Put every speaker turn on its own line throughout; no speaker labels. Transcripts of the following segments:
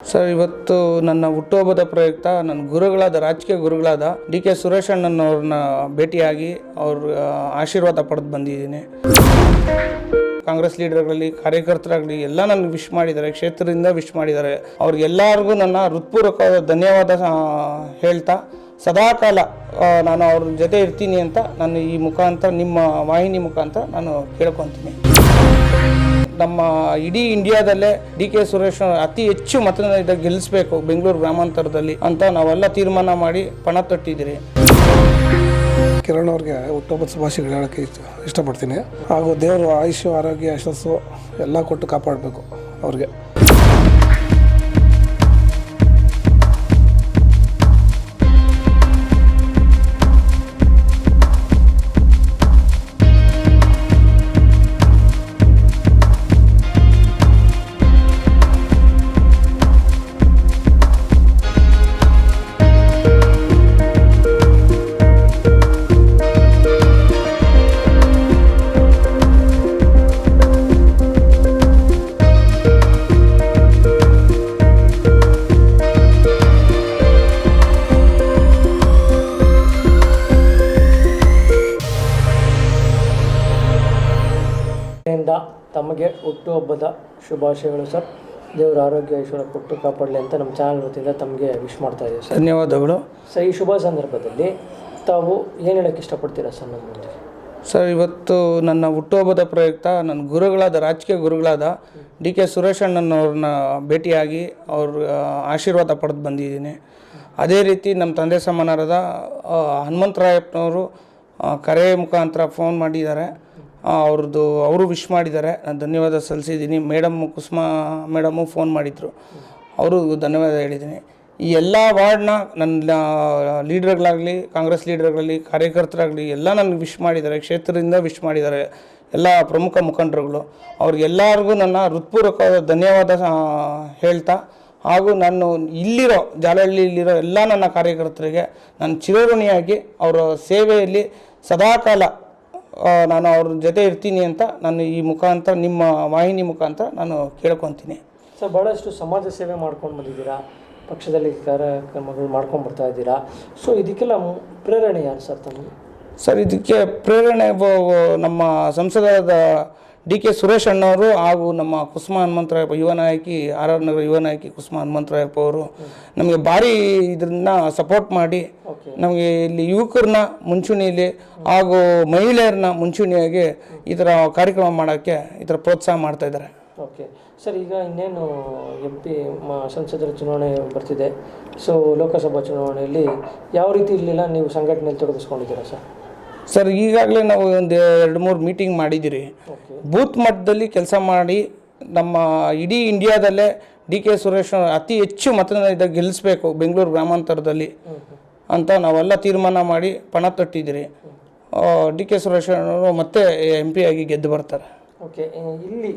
Sir, ಇವತ್ತು ನನ್ನ ಹುಟ್ಟುಹಬ್ಬದ ಪ್ರಯುಕ್ತ ನನ್ನ ಗುರುಗಳಾದ, ರಾಜಕೀಯ ಗುರುಗಳಾದ ಡಿ ಕೆ ಸುರೇಶ್ ಅಣ್ಣನವ್ರನ್ನ ಭೇಟಿಯಾಗಿ ಅವ್ರ ಆಶೀರ್ವಾದ ಪಡೆದು ಬಂದಿದ್ದೀನಿ. ಕಾಂಗ್ರೆಸ್ ಲೀಡರ್ಗಳಲ್ಲಿ ಕಾರ್ಯಕರ್ತರಾಗಲಿ ಎಲ್ಲ ನನಗೆ ವಿಶ್ ಮಾಡಿದ್ದಾರೆ, ಕ್ಷೇತ್ರದಿಂದ ವಿಶ್ ಮಾಡಿದ್ದಾರೆ. ಅವ್ರಿಗೆಲ್ಲರಿಗೂ ನನ್ನ ಹೃತ್ಪೂರ್ವಕವಾದ ಧನ್ಯವಾದ ಹೇಳ್ತಾ ಸದಾಕಾಲ ನಾನು ಅವ್ರ ಜೊತೆ ಇರ್ತೀನಿ ಅಂತ ನಾನು ಈ ಮುಖಾಂತರ, ನಿಮ್ಮ ವಾಹಿನಿ ಮುಖಾಂತರ ನಾನು ಕೇಳ್ಕೊತೀನಿ. ನಮ್ಮ ಇಡೀ ಇಂಡಿಯಾದಲ್ಲೇ ಡಿ ಕೆ ಸುರೇಶ್ ಅತಿ ಹೆಚ್ಚು ಮತದಿಂದ ಗೆಲ್ಲಿಸಬೇಕು ಬೆಂಗಳೂರು ಗ್ರಾಮಾಂತರದಲ್ಲಿ ಅಂತ ನಾವೆಲ್ಲ ತೀರ್ಮಾನ ಮಾಡಿ ಪಣ ತೊಟ್ಟಿದ್ದೀರಿ.
ಕಿರಣ್ ಅವ್ರಿಗೆ ಹುಟ್ಟುಹಬ್ಬದ ಶುಭಾಶಯಗಳು ಹೇಳೋಕ್ಕೆ ಇಷ್ಟ ಇಷ್ಟಪಡ್ತೀನಿ. ಹಾಗೂ ದೇವರು ಆಯುಷ್ಯ, ಆರೋಗ್ಯ, ಯಶಸ್ಸು ಎಲ್ಲ ಕೊಟ್ಟು ಕಾಪಾಡಬೇಕು ಅವ್ರಿಗೆ.
ತಮಗೆ ಹುಟ್ಟುಹಬ್ಬದ ಶುಭಾಶಯಗಳು ಸರ್. ದೇವರ ಆರೋಗ್ಯ ಐಶ್ವರ್ಯ ಕೊಟ್ಟು ಕಾಪಾಡಲಿ ಅಂತ ನಮ್ಮ ಚಾನಲ್ ವತಿಯಿಂದ ತಮಗೆ ವಿಶ್ ಮಾಡ್ತಾ ಇದ್ದೀವಿ ಸರ್.
ಧನ್ಯವಾದಗಳು.
ಸರ್ ಈ ಶುಭ ಸಂದರ್ಭದಲ್ಲಿ ತಾವು ಏನು ಹೇಳೋಕ್ಕೆ ಇಷ್ಟಪಡ್ತೀರಾ ಸರ್ ನಮ್ಮ ಮುಂದೆ?
ಸರ್ ಇವತ್ತು ನನ್ನ ಹುಟ್ಟುಹಬ್ಬದ ಪ್ರಯುಕ್ತ ನನ್ನ ಗುರುಗಳಾದ ರಾಜಕೀಯ ಗುರುಗಳಾದ ಡಿ ಕೆ ಸುರೇಶ್ ಅಣ್ಣನವ್ರನ್ನ ಭೇಟಿಯಾಗಿ ಅವ್ರ ಆಶೀರ್ವಾದ ಪಡೆದು ಬಂದಿದ್ದೀನಿ. ಅದೇ ರೀತಿ ನಮ್ಮ ತಂದೆ ಸಮಾನರಾದ ಹನುಮಂತರಾಯಪ್ಪನವರು ಕರೆ ಮುಖಾಂತರ ಫೋನ್ ಮಾಡಿದ್ದಾರೆ. ಅವ್ರದ್ದು, ಅವರು ವಿಶ್ ಮಾಡಿದ್ದಾರೆ. ನಾನು ಧನ್ಯವಾದ ಸಲ್ಲಿಸಿದ್ದೀನಿ. ಮೇಡಮ್ ಕುಸುಮಾ ಮೇಡಮು ಫೋನ್ ಮಾಡಿದರು. ಅವರು ಧನ್ಯವಾದ ಹೇಳಿದ್ದೀನಿ. ಈ ಎಲ್ಲ ವಾರ್ಡ್ನ ನನ್ನ ಲೀಡರ್ಗಳಾಗಲಿ ಕಾಂಗ್ರೆಸ್ ಲೀಡರ್ಗಳಲ್ಲಿ ಕಾರ್ಯಕರ್ತರಾಗಲಿ, ಎಲ್ಲ ನನಗೆ ವಿಶ್ ಮಾಡಿದ್ದಾರೆ. ಕ್ಷೇತ್ರದಿಂದ ವಿಶ್ ಮಾಡಿದ್ದಾರೆ. ಎಲ್ಲ ಪ್ರಮುಖ ಮುಖಂಡರುಗಳು. ಅವ್ರಿಗೆಲ್ಲರಿಗೂ ನನ್ನ ಹೃತ್ಪೂರ್ವಕವಾದ ಧನ್ಯವಾದ ಹೇಳ್ತಾ ಹಾಗೂ ನಾನು ಇಲ್ಲಿರೋ ಜಾಲಹಳ್ಳಿಯಲ್ಲಿರೋ ಎಲ್ಲ ನನ್ನ ಕಾರ್ಯಕರ್ತರಿಗೆ, ನಾನು ಚಿರಋಣಿಯಾಗಿ ಅವರ ಸೇವೆಯಲ್ಲಿ ಸದಾಕಾಲ ನಾನು ಅವ್ರ ಜೊತೆ ಇರ್ತೀನಿ ಅಂತ ನಾನು ಈ ಮುಖಾಂತರ ನಿಮ್ಮ ವಾಹಿನಿ ಮುಖಾಂತರ ನಾನು ಕೇಳ್ಕೊತೀನಿ.
ಸರ್ ಭಾಳಷ್ಟು ಸಮಾಜ ಸೇವೆ ಮಾಡ್ಕೊಂಡು ಬಂದಿದ್ದೀರಾ? ಪಕ್ಷದಲ್ಲಿ ಕಾರ್ಯಕ್ರಮಗಳು ಮಾಡ್ಕೊಂಡು ಬರ್ತಾ ಇದ್ದೀರಾ? ಸೊ ಇದಕ್ಕೆಲ್ಲ ಪ್ರೇರಣೆ ಯಾರು ಸರ್ ತಮಗೆ?
ಸರ್ ಇದಕ್ಕೆ ಪ್ರೇರಣೆ ನಮ್ಮ ಸಂಸದರಾದ ಡಿ ಕೆ ಸುರೇಶ್ ಅಣ್ಣವರು ಹಾಗೂ ನಮ್ಮ ಕುಸುಮ ಹನುಮಂತರಾಯಪ್ಪ ಯುವ ನಾಯಕಿ ಆರ್ ಆರ್ ನಗರ ಯುವ ನಾಯಕಿ ಕುಸುಮ ಹನುಮಂತರಾಯಪ್ಪ ಅವರು ನಮಗೆ ಭಾರಿ ಇದನ್ನ ಸಪೋರ್ಟ್ ಮಾಡಿ
ಓಕೆ
ನಮಗೆ ಇಲ್ಲಿ ಯುವಕರನ್ನ ಮುಂಚೂಣಿಯಲ್ಲಿ ಹಾಗೂ ಮಹಿಳೆಯರನ್ನ ಮುಂಚೂಣಿಯಾಗಿ ಈ ಥರ ಕಾರ್ಯಕ್ರಮ ಮಾಡೋಕ್ಕೆ ಈ ಥರ ಪ್ರೋತ್ಸಾಹ ಮಾಡ್ತಾ ಇದ್ದಾರೆ.
ಓಕೆ ಸರ್ ಈಗ ಇನ್ನೇನು ಎಂ ಪಿ ಸಂಸದರ ಚುನಾವಣೆ ಬರ್ತಿದೆ. ಸೊ ಲೋಕಸಭಾ ಚುನಾವಣೆಯಲ್ಲಿ ಯಾವ ರೀತಿ ಇರಲಿಲ್ಲ? ನೀವು ಸಂಘಟನೆಯಲ್ಲಿ ತೊಡಗಿಸ್ಕೊಂಡಿದ್ದೀರಾ ಸರ್
ಸರ್ ಈಗಾಗಲೇ ನಾವು ಒಂದು ಎರಡು ಮೂರು ಮೀಟಿಂಗ್ ಮಾಡಿದ್ದೀರಿ. ಬೂತ್ ಮಟ್ಟದಲ್ಲಿ ಕೆಲಸ ಮಾಡಿ ನಮ್ಮ ಇಡೀ ಇಂಡಿಯಾದಲ್ಲೇ ಡಿ ಕೆ ಸುರೇಶ್ ಅತಿ ಹೆಚ್ಚು ಮತದಿಂದ ಗೆಲ್ಲಿಸ್ಬೇಕು ಬೆಂಗಳೂರು ಗ್ರಾಮಾಂತರದಲ್ಲಿ ಅಂತ ನಾವೆಲ್ಲ ತೀರ್ಮಾನ ಮಾಡಿ ಪಣ ತೊಟ್ಟಿದ್ದೀರಿ. ಡಿ ಕೆ ಸುರೇಶ್ ಅವರು ಮತ್ತೆ ಎಂ ಪಿ ಆಗಿ ಗೆದ್ದು ಬರ್ತಾರೆ.
ಓಕೆ ಇಲ್ಲಿ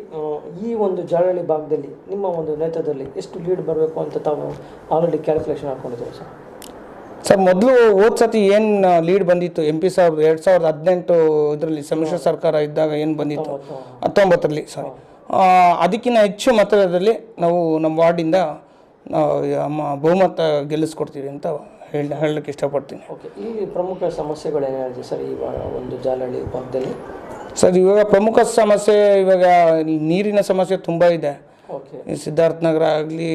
ಈ ಒಂದು ಜಾಲಹಳ್ಳಿ ಭಾಗದಲ್ಲಿ ನಿಮ್ಮ ಒಂದು ನೇತೃತ್ವದಲ್ಲಿ ಎಷ್ಟು ಲೀಡ್ ಬರಬೇಕು ಅಂತ ತಾವು ಆಲ್ರೆಡಿ ಕ್ಯಾಲ್ಕುಲೇಷನ್ ಹಾಕ್ಕೊಂಡಿದ್ದೀವಿ ಸರ್
ಸರ್ ಮೊದಲು ಹೋದ ಸತಿ ಏನು ಲೀಡ್ ಬಂದಿತ್ತು? ಎಂ ಪಿ ಸಾವಿರದ ಎರಡು ಸಾವಿರದ ಹದಿನೆಂಟು ಇದರಲ್ಲಿ ಸಮ್ಮಿಶ್ರ ಸರ್ಕಾರ ಇದ್ದಾಗ ಏನು ಬಂದಿತ್ತು? ಹತ್ತೊಂಬತ್ತರಲ್ಲಿ ಸರ್ ಅದಕ್ಕಿಂತ ಹೆಚ್ಚು ಮತದಲ್ಲಿ ನಾವು ನಮ್ಮ ವಾರ್ಡಿಂದ ನಾವು ಮ- ಬಹುಮತ ಗೆಲ್ಲಿಸ್ಕೊಡ್ತೀವಿ ಅಂತ ಹೇಳಿ ಹೇಳಲಿಕ್ಕೆ ಇಷ್ಟಪಡ್ತೀನಿ.
ಓಕೆ ಈ ಪ್ರಮುಖ ಸಮಸ್ಯೆಗಳು ಏನೇನಿದೆ ಸರ್ ಈ ಒಂದು ಜಾಲಹಳ್ಳಿ ಭಾಗದಲ್ಲಿ
ಸರ್ ಇವಾಗ ಪ್ರಮುಖ ಸಮಸ್ಯೆ ಇವಾಗ ನೀರಿನ ಸಮಸ್ಯೆ ತುಂಬ ಇದೆ. ಈ ಸಿದ್ಧಾರ್ಥ ನಗರ ಆಗಲಿ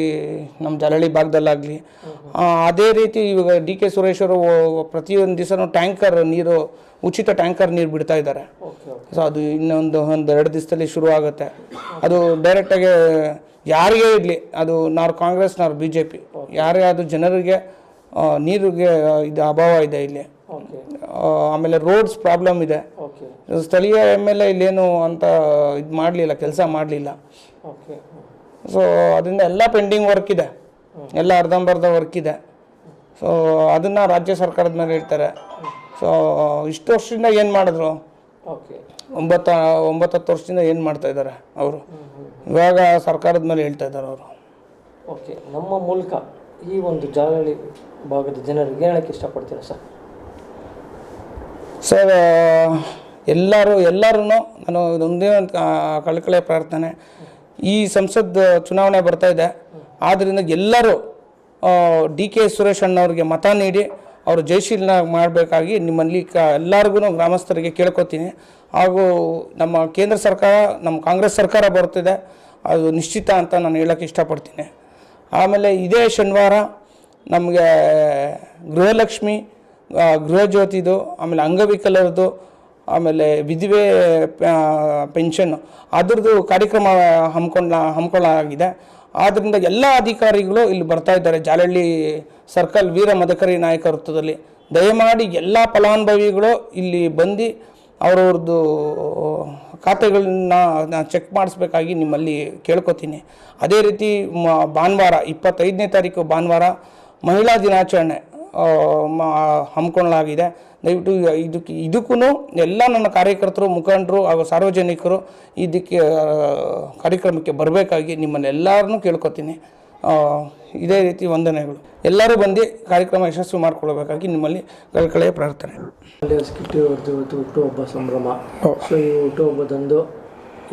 ನಮ್ಮ ಜಲಹಳ್ಳಿ ಭಾಗದಲ್ಲಾಗಲಿ ಅದೇ ರೀತಿ ಇವಾಗ ಡಿ ಕೆ ಸುರೇಶ್ ಅವರು ಪ್ರತಿಯೊಂದು ದಿವಸನೂ ಟ್ಯಾಂಕರ್ ನೀರು ಉಚಿತ ಟ್ಯಾಂಕರ್ ನೀರು ಬಿಡ್ತಾ ಇದ್ದಾರೆ. ಸೊ ಅದು ಇನ್ನೊಂದು ಒಂದು ಎರಡು ದಿವಸದಲ್ಲಿ ಶುರು ಆಗುತ್ತೆ. ಅದು ಡೈರೆಕ್ಟಾಗಿ ಯಾರಿಗೇ ಇರಲಿ ಅದು ನಾರು ಕಾಂಗ್ರೆಸ್ ನಾರು ಬಿ ಜೆ ಪಿ ಯಾರೇ ಅದು ಜನರಿಗೆ ನೀರಿಗೆ ಇದು ಅಭಾವ ಇದೆ ಇಲ್ಲಿ. ಆಮೇಲೆ ರೋಡ್ಸ್ ಪ್ರಾಬ್ಲಮ್ ಇದೆ. ಸ್ಥಳೀಯ ಎಂ ಎಲ್ ಎ ಇಲ್ಲೇನು ಅಂತ ಇದು ಮಾಡಲಿಲ್ಲ ಕೆಲಸ ಮಾಡಲಿಲ್ಲ.
ಓಕೆ
ಸೊ ಅದರಿಂದ ಎಲ್ಲ ಪೆಂಡಿಂಗ್ ವರ್ಕ್ ಇದೆ. ಎಲ್ಲ ಅರ್ಧಂಬರ್ಧ ವರ್ಕ್ ಇದೆ. ಸೊ ಅದನ್ನು ರಾಜ್ಯ ಸರ್ಕಾರದ ಮೇಲೆ ಇಡ್ತಾರೆ ಸೊ ಇಷ್ಟು ವರ್ಷದಿಂದ ಏನು ಮಾಡಿದ್ರು?
ಓಕೆ
ಒಂಬತ್ತು ಒಂಬತ್ತು ಹತ್ತು ವರ್ಷದಿಂದ ಏನು ಮಾಡ್ತಾ ಇದ್ದಾರೆ ಅವರು? ಇವಾಗ ಸರ್ಕಾರದ ಮೇಲೆ ಹೇಳ್ತಾ ಇದ್ದಾರೆ ಅವರು.
ಓಕೆ ನಮ್ಮ ಮೂಲಕ ಈ ಒಂದು ಜಾಲಹಳ್ಳಿ ಭಾಗದ ಜನರಿಗೆ ಹೇಳಕ್ಕೆ ಇಷ್ಟಪಡ್ತೀರಾ ಸರ್?
ಸರ್ ಎಲ್ಲರೂ ಎಲ್ಲರೂ ನಾನು ಇದೊಂದೇ ಒಂದು ಕಳ್ಕಳೆ ಪ್ರಾರ್ಥನೆ. ಈ ಸಂಸದ್ ಚುನಾವಣೆ ಬರ್ತಾ ಇದೆ. ಆದ್ದರಿಂದ ಎಲ್ಲರೂ ಡಿ ಕೆ ಸುರೇಶ್ ಅಣ್ಣವ್ರಿಗೆ ಮತ ನೀಡಿ, ಅವರು ಜಯಶೀಲನ ಮಾಡಬೇಕಾಗಿ ನಿಮ್ಮಲ್ಲಿ ಕ ಎಲ್ಲರಿಗೂ ಗ್ರಾಮಸ್ಥರಿಗೆ ಕೇಳ್ಕೊತೀನಿ. ಹಾಗೂ ನಮ್ಮ ಕೇಂದ್ರ ಸರ್ಕಾರ, ನಮ್ಮ ಕಾಂಗ್ರೆಸ್ ಸರ್ಕಾರ ಬರ್ತಿದೆ. ಅದು ನಿಶ್ಚಿತ ಅಂತ ನಾನು ಹೇಳೋಕ್ಕೆ ಇಷ್ಟಪಡ್ತೀನಿ. ಆಮೇಲೆ ಇದೇ ಶನಿವಾರ ನಮಗೆ ಗೃಹಲಕ್ಷ್ಮಿ ಗೃಹಜ್ಯೋತಿದು, ಆಮೇಲೆ ಅಂಗವಿಕಲರದು, ಆಮೇಲೆ ವಿಧವೆ ಪೆನ್ಷನ್ ಅದ್ರದ್ದು ಕಾರ್ಯಕ್ರಮ ಹಮ್ಕೊಂಡ, ಹಮ್ಕೊಳ್ಳಲಾಗಿದೆ. ಆದ್ದರಿಂದ ಎಲ್ಲ ಅಧಿಕಾರಿಗಳು ಇಲ್ಲಿ ಬರ್ತಾ ಇದ್ದಾರೆ. ಜಾಲಹಳ್ಳಿ ಸರ್ಕಲ್ ವೀರ ಮದಕರಿ ನಾಯಕ ವೃತ್ತದಲ್ಲಿ. ದಯಮಾಡಿ ಎಲ್ಲ ಫಲಾನುಭವಿಗಳು ಇಲ್ಲಿ ಬಂದು ಅವ್ರವ್ರದ್ದು ಖಾತೆಗಳನ್ನ ಚೆಕ್ ಮಾಡಿಸ್ಬೇಕಾಗಿ ನಿಮ್ಮಲ್ಲಿ ಕೇಳ್ಕೊತೀನಿ. ಅದೇ ರೀತಿ ಭಾನುವಾರ, ಇಪ್ಪತ್ತೈದನೇ ತಾರೀಕು ಭಾನುವಾರ ಮಹಿಳಾ ದಿನಾಚರಣೆ. ಹಮ್ಕೊಳ್ಳಲಾಗಿದೆ ದಯವಿಟ್ಟು ಇದಕ್ಕೆ ಇದಕ್ಕೂ ಎಲ್ಲ ನನ್ನ ಕಾರ್ಯಕರ್ತರು ಮುಖಂಡರು ಹಾಗೂ ಸಾರ್ವಜನಿಕರು ಇದಕ್ಕೆ ಕಾರ್ಯಕ್ರಮಕ್ಕೆ ಬರಬೇಕಾಗಿ ನಿಮ್ಮನ್ನೆಲ್ಲರನ್ನೂ ಕೇಳ್ಕೊತೀನಿ. ಇದೇ ರೀತಿ ವಂದನೆಗಳು. ಎಲ್ಲರೂ ಬಂದು ಕಾರ್ಯಕ್ರಮ ಯಶಸ್ವಿ ಮಾಡಿಕೊಳ್ಬೇಕಾಗಿ ನಿಮ್ಮಲ್ಲಿ ಕಳಕಳೆಯ ಪ್ರಾರ್ಥನೆ.
ಅಲ್ಲಿ ಸ್ಕಿಟ್ಟಿ ಇವತ್ತು ಹುಟ್ಟುಹಬ್ಬ ಸಂಭ್ರಮ. ಸೊ ಈ ಹುಟ್ಟುಹಬ್ಬದಂದು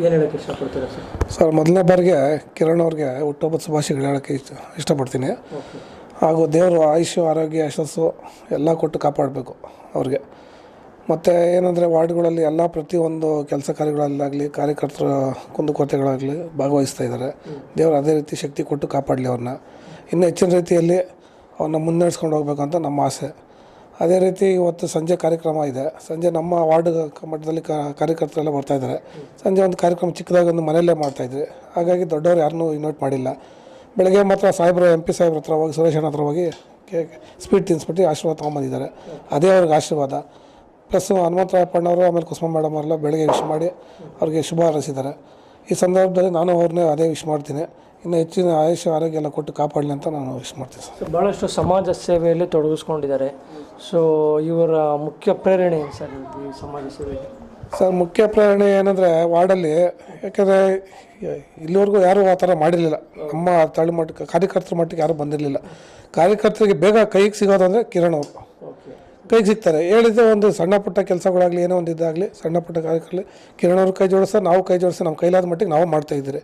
ಏನು ಹೇಳೋಕ್ಕೆ ಇಷ್ಟಪಡ್ತೀರಾ ಸರ್?
ಸರ್ ಮೊದಲನೇ ಬಾರಿಗೆ ಕಿರಣ್ ಅವ್ರಿಗೆ ಹುಟ್ಟುಹಬ್ಬದ ಶುಭಾಶಯಗಳು ಹೇಳೋಕ್ಕೆ ಇಷ್ಟ ಇಷ್ಟಪಡ್ತೀನಿ.
ಓಕೆ.
ಹಾಗೂ ದೇವರು ಆಯುಷ್ಯ ಆರೋಗ್ಯ, ಯಶಸ್ಸು ಎಲ್ಲ ಕೊಟ್ಟು ಕಾಪಾಡಬೇಕು ಅವ್ರಿಗೆ. ಮತ್ತು ಏನಂದರೆ ವಾರ್ಡ್ಗಳಲ್ಲಿ ಎಲ್ಲ ಪ್ರತಿಯೊಂದು ಕೆಲಸ ಕಾರ್ಯಗಳಲ್ಲಾಗಲಿ, ಕಾರ್ಯಕರ್ತರ ಕುಂದುಕೊರತೆಗಳಾಗಲಿ ಭಾಗವಹಿಸ್ತಾ ಇದ್ದಾರೆ. ದೇವರು ಅದೇ ರೀತಿ ಶಕ್ತಿ ಕೊಟ್ಟು ಕಾಪಾಡಲಿ ಅವ್ರನ್ನ. ಇನ್ನು ಹೆಚ್ಚಿನ ರೀತಿಯಲ್ಲಿ ಅವ್ರನ್ನ ಮುನ್ನಡೆಸ್ಕೊಂಡು ಹೋಗ್ಬೇಕು ಅಂತ ನಮ್ಮ ಆಸೆ. ಅದೇ ರೀತಿ ಇವತ್ತು ಸಂಜೆ ಕಾರ್ಯಕ್ರಮ ಇದೆ. ಸಂಜೆ ನಮ್ಮ ವಾರ್ಡ್ ಮಟ್ಟದಲ್ಲಿ ಕಾರ್ಯಕರ್ತರೆಲ್ಲ ಬರ್ತಾಯಿದ್ದಾರೆ ಸಂಜೆ ಒಂದು ಕಾರ್ಯಕ್ರಮ ಚಿಕ್ಕದಾಗಿ ಒಂದು ಮನೆಯಲ್ಲೇ ಮಾಡ್ತಾಯಿದ್ವಿ ಹಾಗಾಗಿ ದೊಡ್ಡವರು ಯಾರನ್ನೂ ಇನ್ವೈಟ್ ಮಾಡಿಲ್ಲ. ಬೆಳಗ್ಗೆ ಮಾತ್ರ ಸಾಹೇಬ್ರು, ಎಂ ಪಿ ಸಾಹೇಬ್ರ ಹತ್ರ ಹೋಗಿ, ಸುರೇಶ್ ಹತ್ರ ಹೋಗಿ ಕೇಕ್ ಸ್ವೀಟ್ ಆಶೀರ್ವಾದ ತೊಗೊಂಬಂದಿದ್ದಾರೆ. ಅದೇ ಅವ್ರಿಗೆ ಆಶೀರ್ವಾದ. ಪ್ಲಸ್ ಹನುಮಂತರಾಯಪ್ಪಣ್ಣವರು ಆಮೇಲೆ ಕುಸುಮ ಮೇಡಮ್ ಅವರೆಲ್ಲ ಬೆಳಗ್ಗೆ ವಿಶ್ ಮಾಡಿ ಅವ್ರಿಗೆ ಶುಭ ಹಾರೈಸಿದ್ದಾರೆ. ಈ ಸಂದರ್ಭದಲ್ಲಿ ನಾನು ಅವ್ರನ್ನೇ ಅದೇ ವಿಶ್ ಮಾಡ್ತೀನಿ. ಇನ್ನು ಹೆಚ್ಚಿನ ಆಯುಷ್ಯ, ಆರೋಗ್ಯ ಎಲ್ಲ ಕೊಟ್ಟು ಕಾಪಾಡಲಿ ಅಂತ ನಾನು ವಿಶ್ ಮಾಡ್ತೀನಿ ಸರ್.
ಭಾಳಷ್ಟು ಸಮಾಜ ಸೇವೆಯಲ್ಲಿ ತೊಡಗಿಸ್ಕೊಂಡಿದ್ದಾರೆ. ಸೊ ಇವರ ಮುಖ್ಯ ಪ್ರೇರಣೆ ಏನು ಸರ್ ಈ ಸಮಾಜ ಸೇವೆಗೆ
ಸರ್, ಮುಖ್ಯ ಪ್ರೇರಣೆ ಏನಂದರೆ ವಾರ್ಡಲ್ಲಿ, ಯಾಕೆಂದರೆ ಇಲ್ಲಿವರೆಗೂ ಯಾರೂ ಆ ಥರ ಮಾಡಿರಲಿಲ್ಲ. ನಮ್ಮ ತಳಿ ಮಟ್ಟಕ್ಕೆ, ಕಾರ್ಯಕರ್ತರ ಮಟ್ಟಕ್ಕೆ ಯಾರೂ ಬಂದಿರಲಿಲ್ಲ. ಕಾರ್ಯಕರ್ತರಿಗೆ ಬೇಗ ಕೈಗೆ ಸಿಗೋದಂದರೆ ಕಿರಣ್ ಅವರು. ಕೈಗೆ ಸಿಗ್ತಾರೆ. ಹೇಳಿದ ಒಂದು ಸಣ್ಣ ಪುಟ್ಟ ಕೆಲಸಗಳಾಗಲಿ, ಏನೋ ಒಂದು ಇದಾಗಲಿ, ಸಣ್ಣ ಪುಟ್ಟ ಕಾರ್ಯಕ್ರಮ ಕಿರಣ್ ಅವ್ರ ಕೈ ಜೋಡಿಸ್ತಾ ನಾವು ಕೈ ಜೋಡಿಸಿ ನಮ್ಮ ಕೈಲಾದ ಮಟ್ಟಿಗೆ ನಾವು ಮಾಡ್ತಾ ಇದ್ದೀರಿ.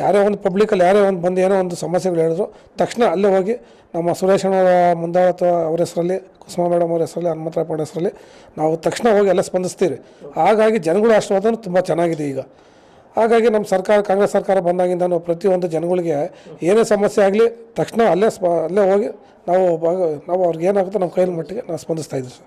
ಯಾರೇ ಒಂದು ಪಬ್ಲಿಕಲ್ಲಿ ಯಾರೇ ಒಂದು ಬಂದು ಏನೋ ಒಂದು ಸಮಸ್ಯೆಗಳು ಹೇಳಿದ್ರು, ತಕ್ಷಣ ಅಲ್ಲೇ ಹೋಗಿ ನಮ್ಮ ಸುರೇಶ್ ಅಣ್ಣವರ ಅಥವಾ ಅವ್ರ ಹೆಸರಲ್ಲಿ, ಕುಸುಮಾ ಮೇಡಮ್ ಅವ್ರ ಹೆಸರಲ್ಲಿ ಹನುಮಂತರಾಯಪ್ಪನ ಹೆಸರಲ್ಲಿ ನಾವು ತಕ್ಷಣ ಹೋಗಿ ಎಲ್ಲ ಸ್ಪಂದಿಸ್ತೀವಿ ಹಾಗಾಗಿ ಜನಗಳ ಆಶೀರ್ವಾದನೂ ತುಂಬ ಚೆನ್ನಾಗಿದೆ ಈಗ. ಹಾಗಾಗಿ ನಮ್ಮ ಸರ್ಕಾರ, ಕಾಂಗ್ರೆಸ್ ಸರ್ಕಾರ ಬಂದಾಗಿಂದ ನಾವು ಪ್ರತಿಯೊಂದು ಜನಗಳಿಗೆ ಏನೇ ಸಮಸ್ಯೆ ಆಗಲಿ ತಕ್ಷಣ ಅಲ್ಲೇ ಸ್ಪ, ಅಲ್ಲೇ ಹೋಗಿ ನಾವು ಭಾಗ, ನಾವು ಅವ್ರಿಗೆ ಏನಾಗುತ್ತೋ ನಮ್ಮ ಕೈಯಲ್ಲಿ ಮಟ್ಟಿಗೆ ನಾವು ಸ್ಪಂದಿಸ್ತಾ ಇದ್ದೀವಿ ಸರ್.